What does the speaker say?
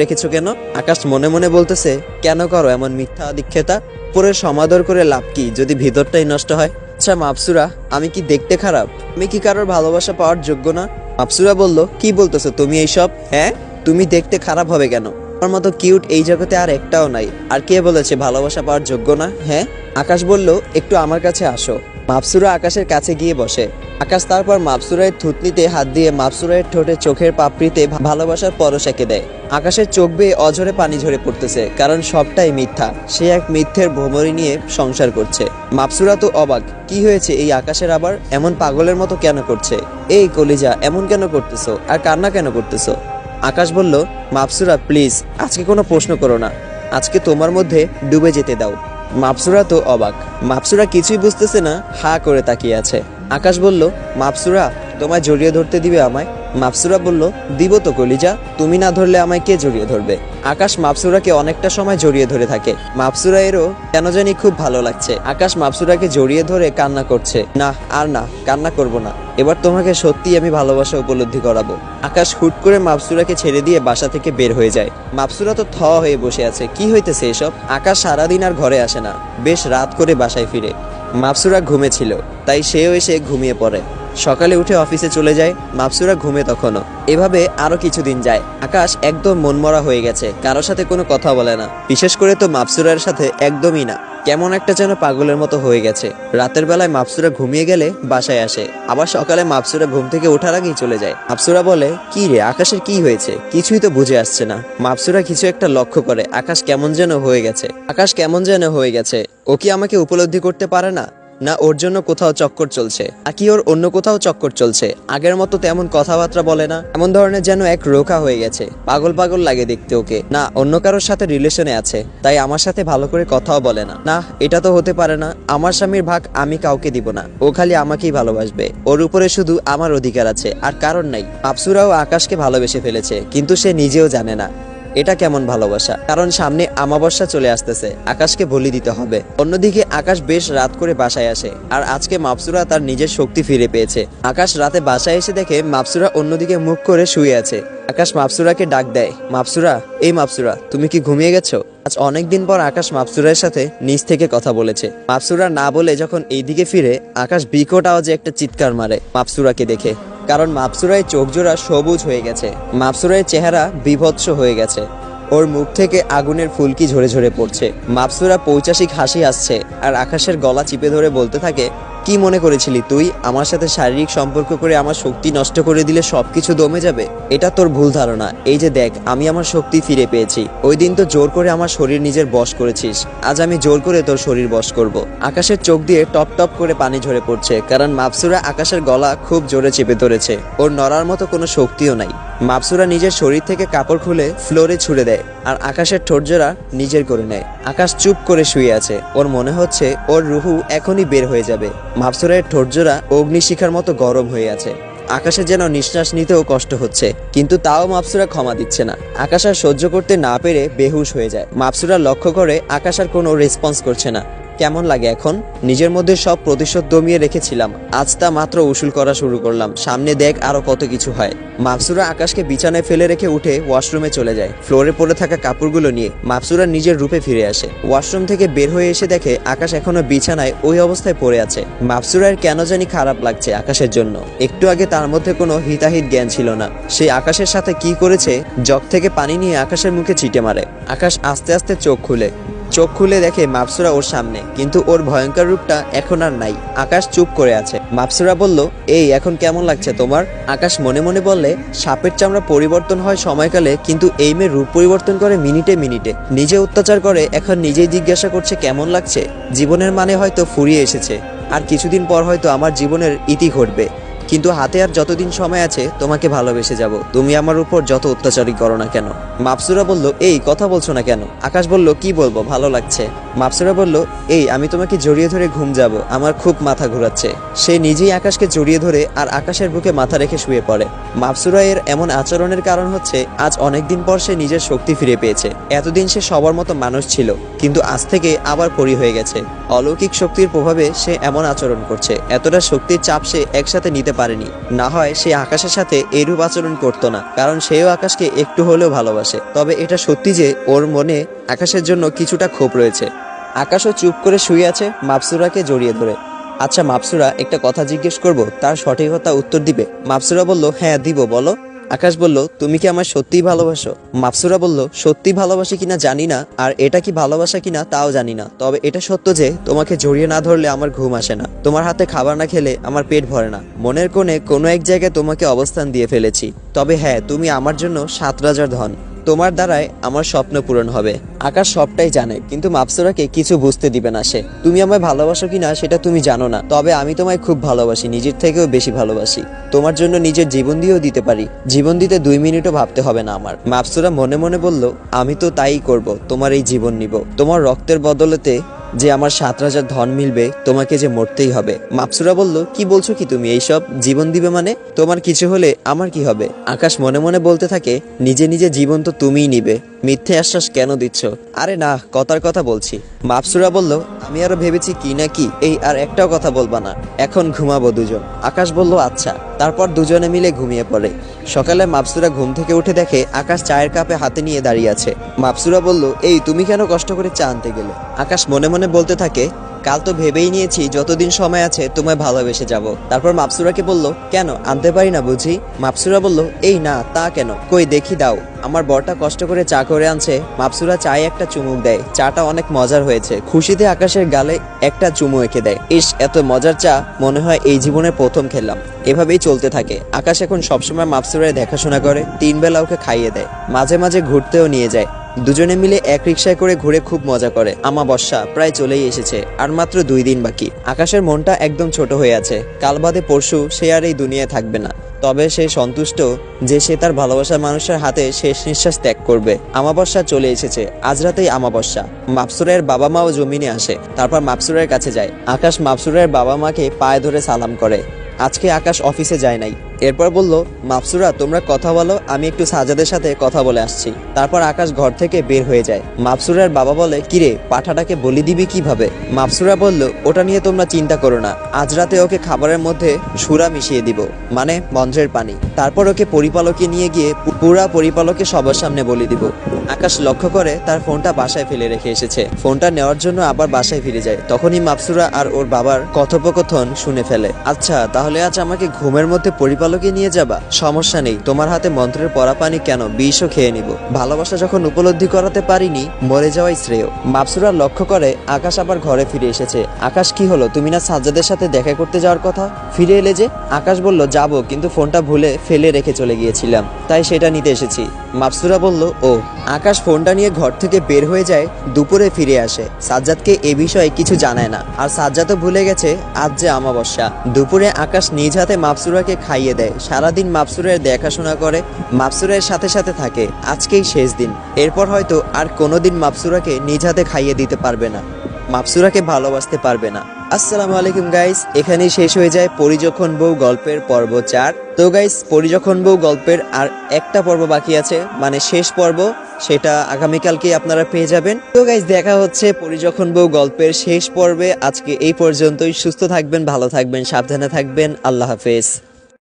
রেখেছো কেন? আকাশ মনে মনে বলতেছে, কেন করো এমন মিথ্যা আদিক্ষেতা? পরে সমাদর করে লাভ কি, যদি ভিতরটাই নষ্ট হয়? আচ্ছা মাপসুরা, আমি কি দেখতে খারাপ? আমি কি কারোর ভালোবাসা পাওয়ার যোগ্য না? মাপসুরা বলল, কি বলতেছো তুমি এইসব? হ্যাঁ? তুমি দেখতে খারাপ হবে কেন? আমার মতো কিউট এই জগতে আর একটাও নাই। আর কে বলেছে ভালোবাসা পাওয়ার যোগ্য না? হ্যাঁ? আকাশ বলল, একটু আমার কাছে আসো। মাপসুরা আকাশের কাছে গিয়ে বসে। আকাশ তারপর মাপসুরায়ের থুতনিতে হাত দিয়ে মাপসুরায়ের ঠোঁটে চোখের পাপড়িতে ভালোবাসার পরশ এঁকে দেয়। আকাশের চোখ বেয়ে অঝরে পানি ঝরে পড়তেছে, কারণ সবটাই মিথ্যা। সে এক মিথ্যের ভ্রমরি নিয়ে সংসার করছে। মাপসুরা তো অবাক, কি হয়েছে এই আকাশের আবার? এমন পাগলের মতো কেন করছে? এই কলিজা, এমন কেন করতেছো? আর কান্না কেন করতেছো? আকাশ বলল, মাপসুরা, প্লিজ, আজকে কোনো প্রশ্ন করো না। আজকে তোমার মধ্যে ডুবে যেতে দাও। মাপসুরা তো অবাক। মাপসুরা কিছুই বুঝতেছে না, হা করে তাকিয়ে আছে। আকাশ বলল, মাপসুরা, তোমায় জড়িয়ে ধরতে দিবে আমায়? মাপসুরা বলল, দিব তো কলিজা, তুমি না ধরলে আমায় কে জড়িয়ে ধরবে? আকাশ মাপসুরাকে অনেকটা সময় জড়িয়ে ধরে থাকে। মাপসুরা এরও কেন জানি খুব ভালো লাগছে। আকাশ মাপসুরাকে জড়িয়ে ধরে কান্না করছে। না আর না, কান্না করব না। এবার তোমাকে সত্যি আমি ভালোবাসা উপলব্ধি করাবো। আকাশ হুট করে মাপসুরাকে ছেড়ে দিয়ে বাসা থেকে বের হয়ে যায়। মাপসুরা তো থ হয়ে বসে আছে। কি হইতেছে এসব? আকাশ সারাদিন আর ঘরে আসে না। বেশ রাত করে বাসায় ফিরে। মাপসুরা ঘুমেছিল তাই সেও এসে ঘুমিয়ে পড়ে। সকালে উঠে অফিসে চলে যায়, মাপসুরা ঘুমে তখনও। এভাবে আরও কিছুদিন যায়। আকাশ একদম মনমরা হয়ে গেছে কারোর সাথে কোনো কথা বলে না। বিশেষ করে তো মাপসুরার সাথে একদমই না। কেমন একটা যেন পাগলের মতো হয়ে গেছে। রাতের বেলায় মাপসুরা ঘুমিয়ে গেলে বাসায় আসে। আবার সকালে মাপসুরা ঘুম থেকে ওঠার আগেই চলে যায়। মাপসুরা বলে, কি রে আকাশের কি হয়েছে? কিছুই তো বুঝে আসছে না। মাপসুরা কিছু একটা লক্ষ্য করে, আকাশ কেমন যেন হয়ে গেছে। আকাশ কেমন যেন হয়ে গেছে? ও কি আমাকে উপলব্ধি করতে পারে না? না ওর জন্য কোথাও চক্কর চলছে নাকি ওর অন্য কোথাও চক্কর চলছে। আগের মতো তেমন কথাবার্তা বলে না। এমন ধরনের যেন এক রোখা হয়ে গেছে। পাগল পাগল লাগে দেখতে ওকে। না, অন্য কারোর সাথে রিলেশনে আছে, তাই আমার সাথে ভালো করে কথাও বলে না। না, এটা তো হতে পারে না। আমার স্বামীর ভাগ আমি কাউকে দিব না। ও খালি আমাকেই ভালোবাসবে। ওর উপরে শুধু আমার অধিকার আছে, আর কারণ নাই। আফসুরাও আকাশকে ভালোবেসে ফেলেছে, কিন্তু সে নিজেও জানে না। এটা কেমন ভালোবাসা? কারণ সামনে আমাবস্যা চলে আসতেছে, আকাশকে বলি দিতে হবে। অন্যদিকে আকাশ বেশ রাত করে বাসায় আসে, আর আজকে মাপসুরা তার নিজের শক্তি ফিরে পেয়েছে। আকাশ রাতে বাসায় এসে দেখে মাপসুরা অন্যদিকে মুখ করে শুয়ে আছে। আকাশ মাপসুরাকে ডাক দেয়, মাপসুরা, এই মাপসুরা, তুমি কি ঘুমিয়ে গেছো? আজ অনেকদিন পর আকাশ মাপসুরার সাথে নিচ থেকে কথা বলেছে। মাপসুরা না বলে যখন এইদিকে ফিরে, আকাশ বিকট আওয়াজে একটা চিৎকার মারে মাপসুরাকে দেখে। কারণ মাপসুরায় চোখ জোড়া সবুজ হয়ে গেছে। মাপসুরায় চেহারা বিভৎস হয়ে গেছে। ওর মুখ থেকে আগুনের ফুলকি ঝরে ঝরে পড়ছে। মাপসুরা পৌচাসিক হাসি আসছে আর আকাশের গলা চিপে ধরে বলতে থাকে কি মনে করেছিলি তুই? আমার সাথে শারীরিক সম্পর্ক করে আমার শক্তি নষ্ট করে দিলে সবকিছু দমে যাবে? এটা তোর ভুল ধারণা। এই যে দেখ, আমি আমার শক্তি ফিরে পেয়েছি। ওই দিন তো জোর করে আমার শরীর নিজের বশ করেছিস। আজ আমি জোর করে তোর শরীর বশ করব। আকাশের চোখ দিয়ে টপ টপ করে পানি ঝরে পড়ছে, কারণ মাপসুরা আকাশের গলা খুব জোরে চেপে ধরেছে। ওর নড়ার মতো কোনো শক্তিও নাই। মাপসুরা নিজের শরীর থেকে কাপড় খুলে ফ্লোরে ছুড়ে দেয়, আর আকাশের ঠোঁটজোড়া নিজের করে নেয়। আকাশ চুপ করে শুয়ে আছে, ওর মনে হচ্ছে ওর রুহু এখনই বের হয়ে যাবে। মাপসুরের ঠোঁটজোড়া অগ্নিশিখার মতো গরম হয়ে আছে। আকাশে যেন নিঃশ্বাস নিতেও কষ্ট হচ্ছে, কিন্তু তাও মাপসুরা ক্ষমা দিচ্ছে না। আকাশ আর সহ্য করতে না পেরে বেহুশ হয়ে যায়। মাপসুরা লক্ষ্য করে আকাশ আর কোনো রেসপন্স করছে না। কেমন লাগে এখন? নিজের মধ্যে সব প্রতিশোধ দমিয়ে রেখেছিলাম। আজ তা মাত্র উসুল করা শুরু করলাম। সামনে দেখ আরও কত কিছু হয়। মাফসুরা আকাশকে বিছানায় ফেলে রেখে উঠে ওয়াশরুমে চলে যায়। ফ্লোরে পড়ে থাকা কাপড়গুলো নিয়ে মাফসুরা নিজের রূপে ফিরে আসে। ওয়াশরুম থেকে বের হয়ে এসে দেখে আকাশ এখনও বিছানায় ওই অবস্থায় পড়ে আছে। মাপসুরার কেন জানি খারাপ লাগছে আকাশের জন্য। একটু আগে তার মধ্যে কোনো হিতাহিত জ্ঞান ছিল না। সে আকাশের সাথে কি করেছে, জগ থেকে পানি নিয়ে আকাশের মুখে চিটে মারে। আকাশ আস্তে আস্তে চোখ খুলে। চোখ খুলে দেখে মাপসুরা ওর সামনে, কিন্তু ওর ভয়ঙ্কর রূপটা এখন আর নাই। আকাশ চুপ করে আছে। মাপসুরা বলল, এই, এখন কেমন লাগছে তোমার? আকাশ মনে মনে বললে, সাপের চামড়া পরিবর্তন হয় সময়কালে, কিন্তু এই মেয়ে রূপ পরিবর্তন করে মিনিটে মিনিটে। নিজে অত্যাচার করে, এখন নিজেই জিজ্ঞাসা করছে, কেমন লাগছে? জীবনের মানে হয়তো ফুরিয়ে এসেছে। আর কিছুদিন পর হয়তো আমার জীবনের ইতি ঘটবে। কিন্তু হাতে আর যতদিন সময় আছে, তোমাকে ভালোবেসে যাব। তুমি আমার উপর যত অত্যাচারই করো না কেন। মাপসুরা বলল, এই, কথা বলছো না কেন? আকাশ বলল, কি বলব, ভালো লাগছে। মাপসুরা বলল, এই, আমি তোমাকে জড়িয়ে ধরে ঘুম যাব। আমার খুব মাথা ঘোরাচ্ছে। সে নিজেই আকাশকে জড়িয়ে ধরে আর আকাশের বুকে মাথা রেখে শুয়ে পড়ে। মাপসুরা এর এমন আচরণের কারণ হচ্ছে, আজ অনেকদিন পর সে নিজের শক্তি ফিরে পেয়েছে। এতদিন সে সবার মতো মানুষ ছিল, কিন্তু আজ থেকে আবার পরি হয়ে গেছে। অলৌকিক শক্তির প্রভাবে সে এমন আচরণ করছে, এতটা শক্তির চাপ সে একসাথে নিতে পারেনি। না হয় সে আকাশের সাথে এরূপ আচরণ করতো না, কারণ সেও আকাশকে একটু হলেও ভালোবাসে। তবে এটা সত্যি যে, ওর মনে আকাশের জন্য কিছুটা ক্ষোভ রয়েছে। আকাশও চুপ করে শুয়ে আছে মাপসুরাকে জড়িয়ে ধরে। আচ্ছা মাপসুরা, একটা কথা জিজ্ঞেস করব, তার সঠিকতা উত্তর দিবে। মাপসুরা বলল হ্যাঁ দিব, বলো। আকাশ বলল, তুমি কি আমার সত্যিই ভালোবাসো? মাপসুরা বলল সত্যি ভালোবাসি কিনা জানি না, আর এটা কি ভালোবাসা কিনা তাও জানি না। তবে এটা সত্য যে, তোমাকে জড়িয়ে না ধরলে আমার ঘুম আসে না। তোমার হাতে খাবার না খেলে আমার পেট ভরে না। মনের কোণে কোনো এক জায়গায় তোমাকে অবস্থান দিয়ে ফেলেছি। তবে হ্যাঁ তুমি আমার জন্য সাত রাজার ধন। তোমার দ্বারাই আমার স্বপ্ন পূরণ হবে। আকাশ সবটাই জানে, কিন্তু মাপসুরাকে কিছু বুঝতে দিবে না সে। তুমি আমায় ভালোবাসো কি না সেটা তুমি জানো না, তবে আমি তোমায় খুব ভালোবাসি, নিজের থেকেও বেশি ভালোবাসি। তোমার জন্য নিজের জীবন দিয়েও দিতে পারি, জীবন দিতে দুই মিনিটও ভাবতে হবে না আমার। মাপসুরা মনে মনে বলল, আমি তো তাই করব, তোমার এই জীবন নিব। তোমার রক্তের বদলেতে যে আমার সাত রাজার ধন মিলবে, তোমাকে যে মরতেই হবে। মাপসুরা বলল, কি বলছো কি তুমি এইসব? জীবন দিবে মানে? তোমার কিছু হলে আমার কি হবে? আকাশ মনে মনে বলতে থাকে, নিজে নিজে জীবন তো তুমিই নিবে। মিথ্যে আশ্বাস কেন দিচ্ছ? আরে না, কথার কথা বলছি। মাপসুরা বলল, আমি আরও ভেবেছি কি না কি? এই আর একটাও কথা বলবা না। এখন ঘুমাবো দুজন। আকাশ বলল আচ্ছা। তারপর দুজনে মিলে ঘুমিয়ে পড়ে। সকালে মাপসুরা ঘুম থেকে উঠে দেখে আকাশ চায়ের কাপে হাতে নিয়ে দাঁড়িয়ে আছে। মাপসুরা বলল, এই, তুমি কেন কষ্ট করে চা আনতে গেলে? আকাশ মনে মনে বলতে থাকে কাল তো ভেবেই নিয়েছি যতদিন সময় আছে তোমায় ভালোবেসে যাব। তারপর মাপসুরাকে বলল, কেন? আনতে পারি না বুঝি? মাপসুরা বলল, এই না, তা কেন? কই, দেখি দাও। আমার বরটা কষ্ট করে চা করে আনছে। মাপসুরা চায়ে একটা চুমুক দেয়। চাটা অনেক মজার হয়েছে। খুশিতে আকাশের গালে একটা চুমু এঁকে দেয়। ইস, এত মজার চা! মনে হয় এই জীবনে প্রথম খেলাম এভাবেই চলতে থাকে। আকাশ এখন সবসময় মাপসুরায় দেখাশোনা করে। তিন বেলা ওকে খাইয়ে দেয়। মাঝে মাঝে ঘুরতেও নিয়ে যায়। দুজনে মিলে এক রিক্সায় করে ঘুরে খুব মজা করে। আমাবস্যা প্রায় চলেই এসেছে, আর মাত্র দুই দিন বাকি। আকাশের মনটা একদম ছোট হয়ে আছে। কাল বাদে পরশু সে আর এই দুনিয়ায় থাকবে না। তবে সে সন্তুষ্ট যে সে তার ভালোবাসার মানুষের হাতে শেষ নিঃশ্বাস ত্যাগ করবে। আমাবস্যা চলে এসেছে, আজ রাতেই আমাবস্যা। মাপসুরের বাবা মাও জমিনে আসে, তারপর মাপসুরের কাছে যায়। আকাশ মাপসুরের বাবা মাকে পায়ে ধরে সালাম করে। আজকে আকাশ অফিসে যায় নাই। এরপর বলল মাপসুরা তোমরা কথা বলো, আমি একটু সাজাদের সাথে কথা বলে আসছি। তারপর আকাশ ঘর থেকে বের হয়ে যায়। মাপসুরার বাবা বলে, কিরে, পাঠাটাকে বলি দিবি কীভাবে? মাপসুরা বলল, ওটা নিয়ে তোমরা চিন্তা করো না। আজ রাতে ওকে খাবারের মধ্যে সুরা মিশিয়ে দিব মানে মন্ত্রের পানি। তারপর ওকে পরিপালকে নিয়ে গিয়ে পুরা পরিপালকে সবার সামনে বলে দিব। আকাশ লক্ষ্য করে তার ফোনটা বাসায় ফেলে রেখে এসেছে। ফোনটা নেওয়ার জন্য আবার বাসায় ফিরে যায়। তখনই মাপসুরা আর ওর বাবার কথোপকথন শুনে ফেলে আচ্ছা তাহলে আজ আমাকে ঘুমের মধ্যে পরিপালকে নিয়ে যাবা। সমস্যা নেই, তোমার হাতে মন্ত্রের পরা পানি কেন? বিষও খেয়ে নিব। ভালোবাসা যখন উপলব্ধি করাতে পারিনি, মরে যাওয়াই শ্রেয়। মাপসুরা লক্ষ্য করে, আকাশ আবার ঘরে ফিরে এসেছে। আকাশ কি হলো? তুমি না সাজ্জাদের সাথে দেখা করতে যাওয়ার কথা? ফিরে এলে যে? আকাশ বলল, যাব, কিন্তু ফোনটা ভুলে ফেলে রেখে চলে গিয়েছিলাম। তাই সেটা নিতে এসেছি। মাপসুরা বলল, ও, আকাশ ফোনটা নিয়ে ঘর থেকে বের হয়ে যায়, দুপুরে ফিরে আসে। সাজ্জাদকে এ বিষয়ে কিছু জানায় না। আর সাজ্জাদও ভুলে গেছে, আজ যে আমাবস্যা দুপুরে আকাশ নিজ হাতে মাপসুরাকে খাইয়ে দেয়। সারাদিন মাপসুরের দেখাশোনা করে, মাপসুরের সাথে সাথে থাকে। আজকেই শেষ দিন। এরপর হয়তো আর কোনোদিন মাপসুরাকে নিজ হাতে খাইয়ে দিতে পারবে না। মাপসুরাকে ভালোবাসতে পারবে না। আসসালামু আলাইকুম গাইস এখানেই শেষ হয়ে যায় পরিযখন বউ গল্পের পর্ব চার। তো গাইস পরিযখন বউ গল্পের আর একটা পর্ব বাকি আছে। মানে শেষ পর্ব, সেটা আগামীকালকে আপনারা পেয়ে যাবেন। তো গাইস দেখা হচ্ছে পরিযখন বউ গল্পের শেষ পর্বে। আজকে এই পর্যন্তই। সুস্থ থাকবেন, ভালো থাকবেন, সাবধানে থাকবেন। আল্লাহ হাফেজ।